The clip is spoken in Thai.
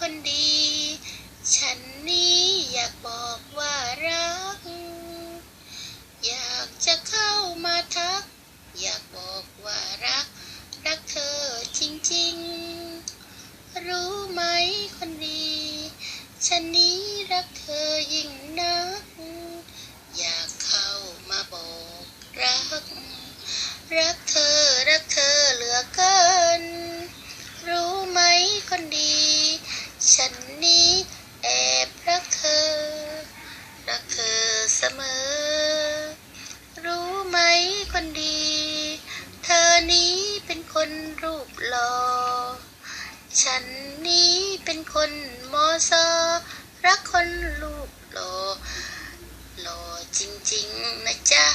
คนดี ฉันนี้อยากบอกว่ารัก อยากจะเข้ามาทัก อยากบอกว่ารัก รักเธอจริงๆ รู้ไหมคนดี ฉันนี้รักเธอยิ่งนัก อยากเข้ามาบอกรัก รักเธอรักเธอเหลือเกิน รู้ไหมคนดี ฉันนี้แอบรักเธอ รักเธอเสมอ รู้ไหมคนดี เธอนี้เป็นคนรูปหล่อ ฉันนี้เป็นคนมอซอรักคนรูปหล่อ หล่อจริง ๆ นะจ๊ะ